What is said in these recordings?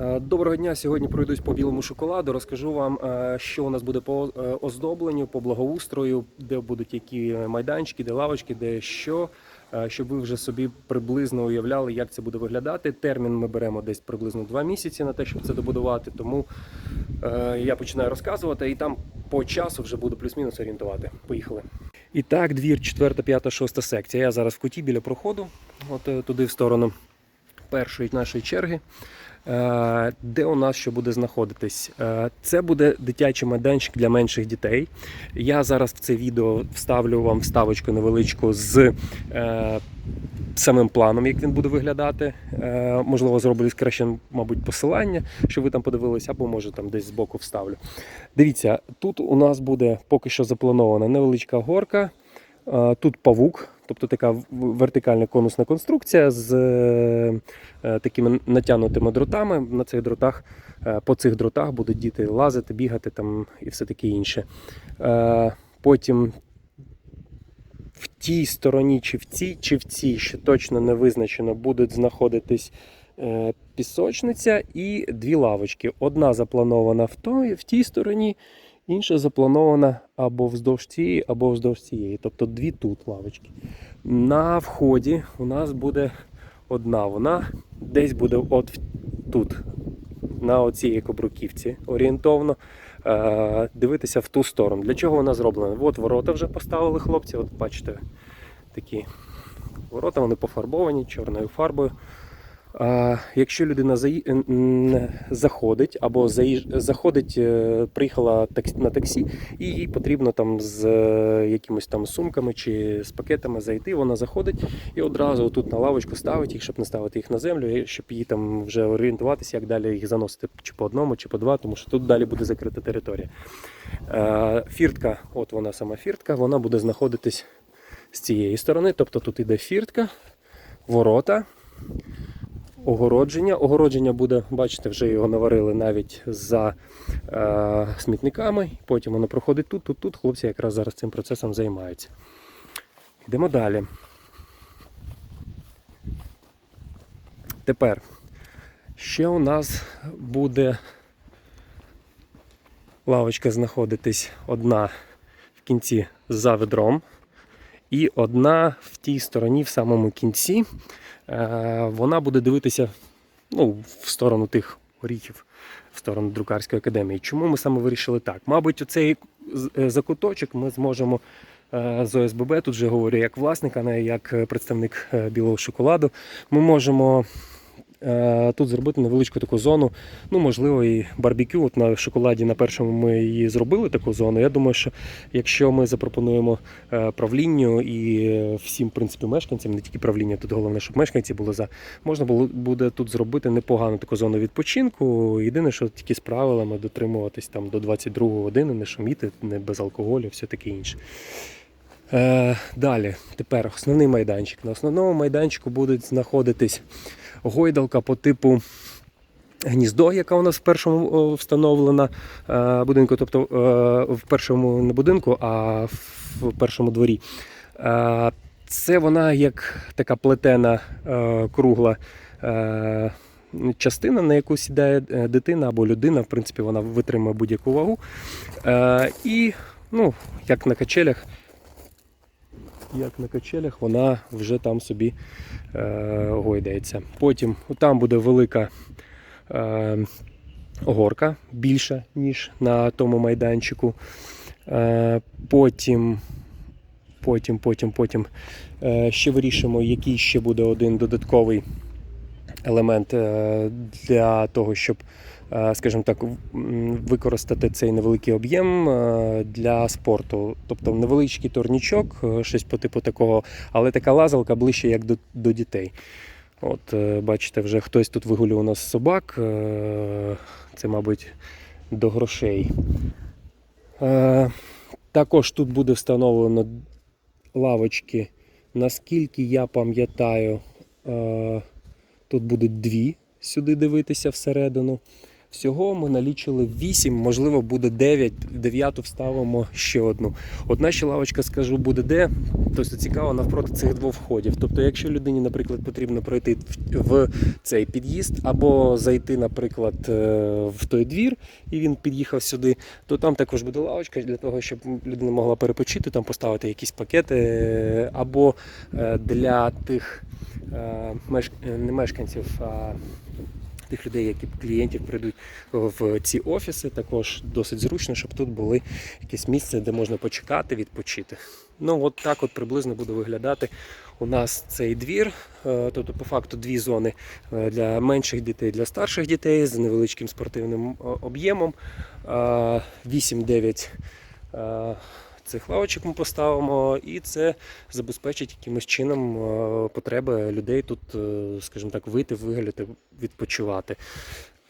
Е, Доброго дня. Сьогодні пройдусь по білому шоколаду. Розкажу вам, е, що у нас буде по е, оздобленню, по благоустрою, де будуть які майданчики, де лавочки, де що, щоб ви вже собі приблизно уявляли, як це буде виглядати. Термін ми беремо десь приблизно два місяці на те, щоб це добудувати. Тому я починаю розказувати, і там по часу вже буду плюс-мінус орієнтувати. Поїхали. І так, двір, 4, 5, 6 секція. Я зараз в куті біля проходу, от туди в сторону першої нашої черги. Е, Де у нас що буде знаходитись? Е, Це буде дитячий майданчик для менших дітей. Я зараз в це відео вставлю вам вставочку невеличку з е, самим планом, як він буде виглядати. Можливо, зроблю краще, мабуть, посилання, щоб ви там подивилися, або може там десь збоку вставлю. Дивіться, тут у нас буде поки що запланована невеличка горка. Тут павук, тобто така вертикальна конусна конструкція з е, е, такими натягнутими дротами. На цих дротах, е, по цих дротах будуть діти лазити, бігати там і все таке інше. Потім в тій стороні, чи в цій, чи в цій, ще точно не визначено, будуть знаходитись пісочниця і дві лавочки. Одна запланована в, той, в тій стороні, інша запланована або вздовж цієї, або вздовж цієї. Тобто дві тут лавочки. На вході у нас буде одна. Вона десь буде от тут, на оцій кобруківці орієнтовно. е, Дивитися в ту сторону. Для чого вона зроблена? От ворота вже поставили хлопці, от бачите, такі ворота, вони пофарбовані чорною фарбою. Якщо людина н- заходить або заходить, е, приїхала на таксі, і їй потрібно там з е, якимось там сумками чи з пакетами зайти, вона заходить і одразу тут на лавочку ставить їх, щоб не ставити їх на землю, щоб їй там вже орієнтуватися, як далі їх заносити чи по одному, чи по два, тому що тут далі буде закрита територія. Е, Фіртка, от вона сама фіртка, вона буде знаходитись з цієї сторони, тобто тут іде фіртка, ворота огородження. Огородження буде, бачите, вже його наварили навіть за е, смітниками. Потім воно проходить тут, тут, тут. Хлопці якраз зараз цим процесом займаються. Йдемо далі. Тепер ще у нас буде лавочка знаходитись одна в кінці за ведром. І одна в тій стороні, в самому кінці, е, вона буде дивитися ну, в сторону тих оріхів, в сторону друкарської академії. Чому ми саме вирішили так? Мабуть, оцей е, закуточок ми зможемо е, з ОСББ, тут вже говорю як власник, а не як представник білого шоколаду. Ми можемо тут зробити невеличку таку зону. Ну, можливо, і барбекю. От на шоколаді на першому ми її зробили таку зону. Я думаю, що якщо ми запропонуємо е, правлінню і е, всім в принципі мешканцям, не тільки правління, тут головне, щоб мешканці були за. Можна було буде тут зробити непогану таку зону відпочинку. Єдине, що тільки з правилами дотримуватись там до 22 години, не шуміти, не без алкоголю, все таке інше. Е, далі, тепер основний майданчик. На основному майданчику будуть знаходитись гойдалка по типу гніздо, яка у нас в першому встановлена е, будинку, тобто е, в першому не будинку, а в першому дворі. Е, Це вона як така плетена кругла. Частина, на яку сідає дитина або людина, в принципі, вона витримує будь-яку вагу. І, ну, як на качелях, як на качелях, вона вже там собі е, гойдається. Потім там буде велика е, горка, більша, ніж на тому майданчику. Е, потім, потім, потім, потім е, ще вирішимо, який ще буде один додатковий елемент е, для того, щоб, скажімо так, використати цей невеликий об'єм е, для спорту. Тобто невеличкий турнічок, е, щось по типу такого, але така лазалка ближче як до, до дітей. От, е, бачите, вже хтось тут вигулює у нас собак. е, Це, мабуть, до грошей. Е, Також тут буде встановлено лавочки. Наскільки я пам'ятаю, е, тут будуть дві сюди дивитися всередину. Всього ми налічили 8, можливо, буде 9. В дев'яту вставимо ще одну. Одна ще лавочка, скажу, буде де. Тобто цікаво навпроти цих двох входів. Тобто, якщо людині, наприклад, потрібно пройти в- цей під'їзд або зайти, наприклад, е, в той двір, і він під'їхав сюди, то там також буде лавочка для того, щоб людина могла перепочити, там поставити якісь пакети, е, або е, для тих не мешканців, а тих людей, які клієнтів прийдуть в ці офіси, також досить зручно, щоб тут були якесь місце, де можна почекати, відпочити. Ну, от так от приблизно буде виглядати у нас цей двір. Е, Тобто, по факту, дві зони е, для менших дітей, для старших дітей з невеличким спортивним е, об'ємом. Е, 8-9 е, цих лавочок ми поставимо, і це забезпечить якимось чином е, потреби людей тут, е, скажімо так, вийти, вигляти, відпочивати.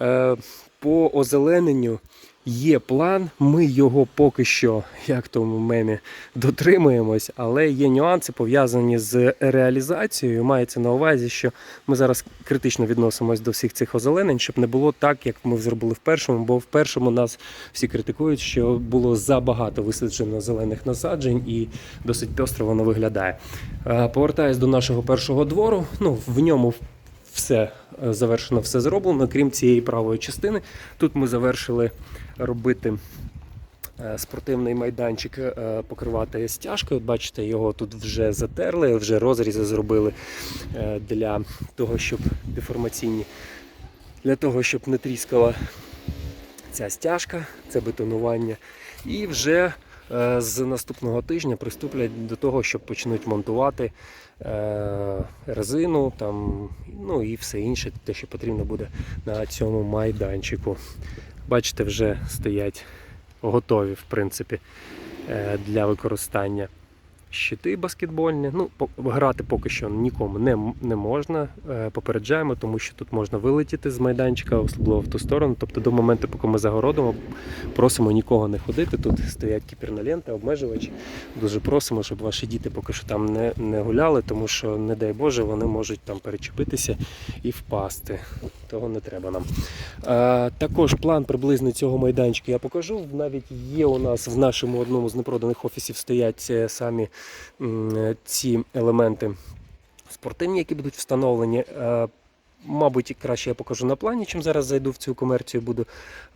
Е, По озелененню є план. Ми його поки що, як тому мемі, дотримуємось, але є нюанси пов'язані з реалізацією. Мається на увазі, що ми зараз критично відносимось до всіх цих озеленень, щоб не було так, як ми зробили в першому, бо в першому нас всі критикують, що було забагато висаджено зелених насаджень і досить пестро воно виглядає. Е, Повертаюсь до нашого першого двору. Ну, в ньому все е, завершено, все зроблено, крім цієї правої частини. Тут ми завершили робити е, спортивний майданчик, е, покривати стяжкою. От бачите, його тут вже затерли, вже розрізи зробили для того, щоб деформаційні, для того, щоб не тріскала ця стяжка, це бетонування. І вже з наступного тижня приступлять до того, щоб почнуть монтувати е, резину, там, ну і все інше, те, що потрібно буде на цьому майданчику. Бачите, вже стоять готові, в принципі, е, для використання. Щити баскетбольні. Ну, грати поки що нікому не, не можна. Е, Попереджаємо, тому що тут можна вилетіти з майданчика, особливо в ту сторону. Тобто до моменту, поки ми загородимо, просимо нікого не ходити. Тут стоять кіпірна лента, обмежувачі. Дуже просимо, щоб ваші діти поки що там не, не гуляли, тому що, не дай Боже, вони можуть там перечепитися і впасти. Того не треба нам. Е, також план приблизно цього майданчика я покажу. Навіть є у нас в нашому одному з непроданих офісів стоять е, самі ці елементи спортивні, які будуть встановлені. Е, Мабуть, краще я покажу на плані, чим зараз зайду в цю комерцію, буду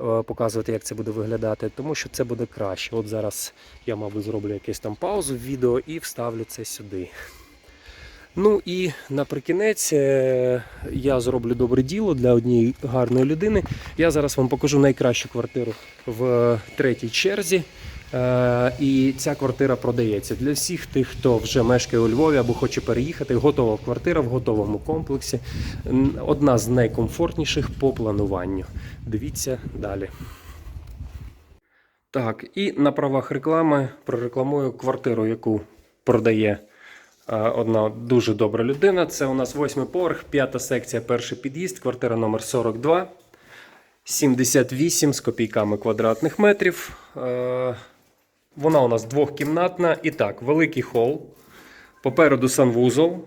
е, показувати, як це буде виглядати, тому що це буде краще. От зараз я, мабуть, зроблю якусь там паузу в відео і вставлю це сюди. Ну і наприкінець е, я зроблю добре діло для однієї гарної людини. Я зараз вам покажу найкращу квартиру в третій черзі. Е, І ця квартира продається для всіх тих, хто вже мешкає у Львові або хоче переїхати. Готова квартира в готовому комплексі. Одна з найкомфортніших по плануванню. Дивіться далі. Так, і на правах реклами прорекламую квартиру, яку продає е, одна дуже добра людина. Це у нас восьмий поверх, п'ята секція, перший під'їзд, квартира номер 42, 78 з копійками квадратних метрів. Вона у нас двохкімнатна. І так, великий хол. Попереду санвузол. Е,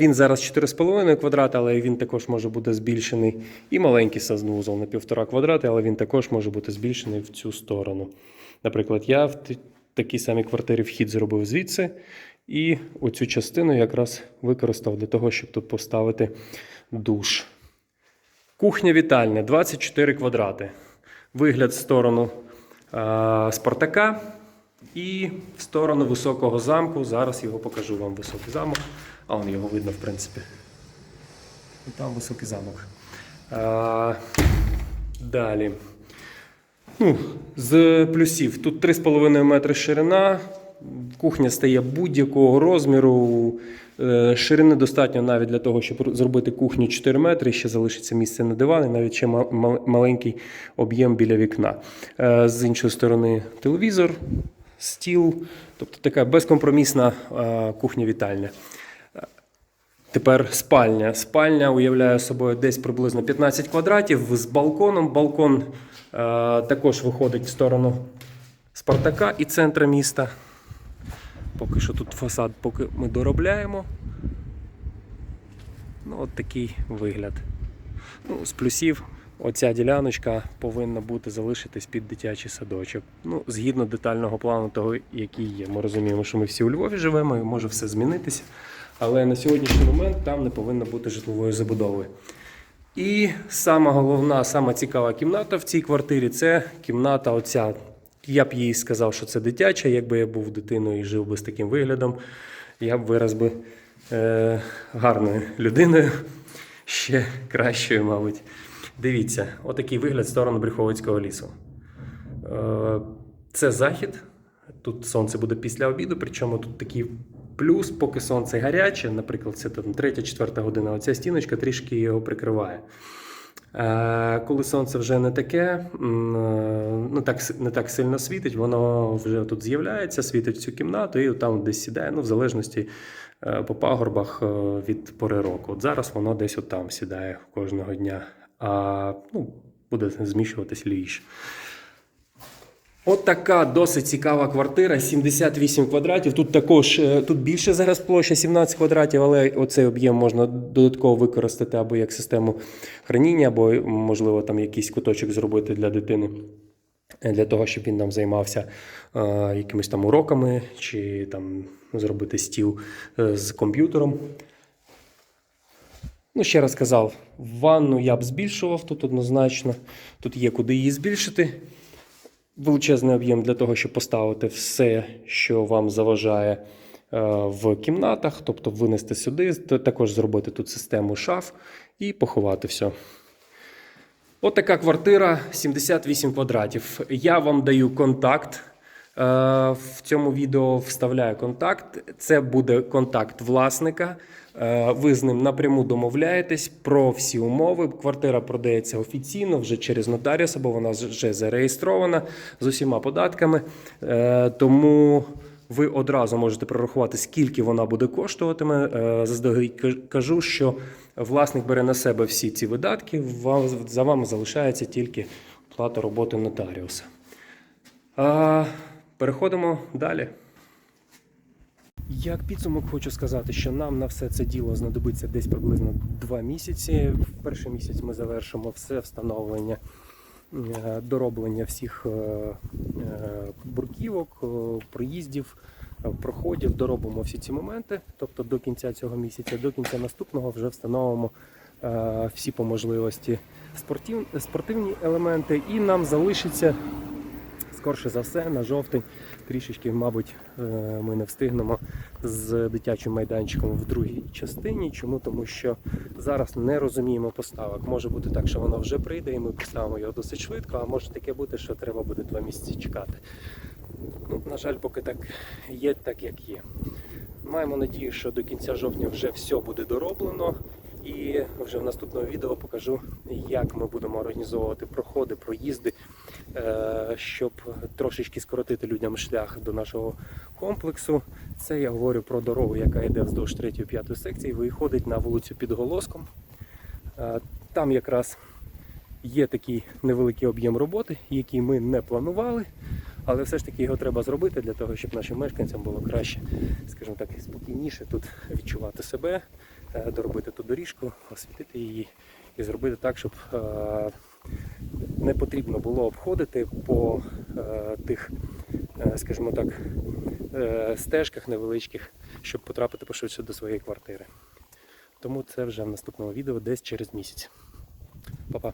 Він зараз 4,5 квадрати, але він також може бути збільшений. І маленький санвузол на 1,5 квадрати, але він також може бути збільшений в цю сторону. Наприклад, я в такій самій квартирі вхід зробив звідси. І оцю частину якраз використав для того, щоб тут поставити душ. Кухня вітальня 24 квадрати. Вигляд в сторону Спартака і в сторону високого замку. Зараз його покажу вам високий замок. А он його видно, в принципі. Там високий замок. А, далі. Ну, з плюсів. Тут 3,5 метри ширина. Кухня стає будь-якого розміру. Е, Ширини достатньо навіть для того, щоб зробити кухню 4 метри. Ще залишиться місце на диван навіть ще маленький об'єм біля вікна. Е, З іншої сторони телевізор, стіл. Тобто така безкомпромісна е, кухня-вітальня. Тепер спальня. Спальня уявляє собою десь приблизно 15 квадратів з балконом. Балкон також виходить в сторону Спартака і центра міста. Поки що тут фасад, поки ми доробляємо. Ну, от такий вигляд. Ну, з плюсів оця діляночка повинна бути залишитись під дитячий садочок. Ну, згідно детального плану того, який є. Ми розуміємо, що ми всі у Львові живемо і може все змінитися. Але на сьогоднішній момент там не повинно бути житлової забудови. І сама головна, сама цікава кімната в цій квартирі це кімната оця. Я б їй сказав, що це дитяча. Якби я був дитиною і жив би з таким виглядом, я б вираз би е, гарною людиною, ще кращою, мабуть. Дивіться, отакий вигляд в сторону Брюховицького лісу. Е, це захід. Тут сонце буде після обіду, причому тут такий плюс, поки сонце гаряче, наприклад, це там 3-4 година, оця стіночка трішки його прикриває. Е, Коли сонце вже не таке, е, ну, так, не так сильно світить, воно вже тут з'являється, світить цю кімнату і там десь сідає, ну, в залежності е, по пагорбах від пори року. От зараз воно десь от там сідає кожного дня, а ну, буде зміщуватись ліж. От така досить цікава квартира, 78 квадратів. Тут також е, тут більше зараз площа 17 квадратів, але оцей об'єм можна додатково використати або як систему храніння, або можливо там якийсь куточок зробити для дитини. е, Для того, щоб він там займався е, якимись там уроками, чи там зробити стіл е, з комп'ютером. Ну, ще раз казав, ванну я б збільшував тут однозначно. Тут є куди її збільшити величезний об'єм для того, щоб поставити все, що вам заважає е, в кімнатах, тобто винести сюди, також зробити тут систему шаф і поховати все. От така квартира 78 квадратів. Я вам даю контакт. Е, В цьому відео вставляю контакт. Це буде контакт власника. Е, Ви з ним напряму домовляєтесь про всі умови. Квартира продається офіційно вже через нотаріуса, бо вона вже зареєстрована з усіма податками. Е, Тому ви одразу можете прорахувати, скільки вона буде коштуватиме. Е, Заздалегідь кажу, що власник бере на себе всі ці видатки. За вами залишається тільки плата роботи нотаріуса. Переходимо далі. Як підсумок хочу сказати, що нам на все це діло знадобиться десь приблизно 2 місяці. В перший місяць ми завершимо все встановлення, е, дороблення всіх е, е, бурківок, проїздів, проходів, доробимо всі ці моменти. Тобто до кінця цього місяця, до кінця наступного вже встановимо всі по можливості спортивні елементи, і нам залишиться скорше за все на жовтень. Трішечки, мабуть, е, ми не встигнемо з дитячим майданчиком в другій частині. Чому? Тому що зараз не розуміємо поставок. Може бути так, що воно вже прийде, і ми поставимо його досить швидко, а може таке бути, що треба буде два місяці чекати. Ну, на жаль, поки так є, так як є. Маємо надію, що до кінця жовтня вже все буде дороблено. І вже в наступному відео покажу, як ми будемо організовувати проходи, проїзди, щоб трошечки скоротити людям шлях до нашого комплексу. Це я говорю про дорогу, яка йде вздовж 3-5 секції, виходить на вулицю під Голоском. Е, Там якраз є такий невеликий об'єм роботи, який ми не планували, але все ж таки його треба зробити для того, щоб нашим мешканцям було краще, скажімо так, спокійніше тут відчувати себе, е, доробити ту доріжку, освітити її і зробити так, щоб е, не потрібно було обходити по е, тих, е, скажімо так, е, стежках невеличких, щоб потрапити пошвидше до своєї квартири. Тому це вже в наступному відео десь через місяць. Па-па.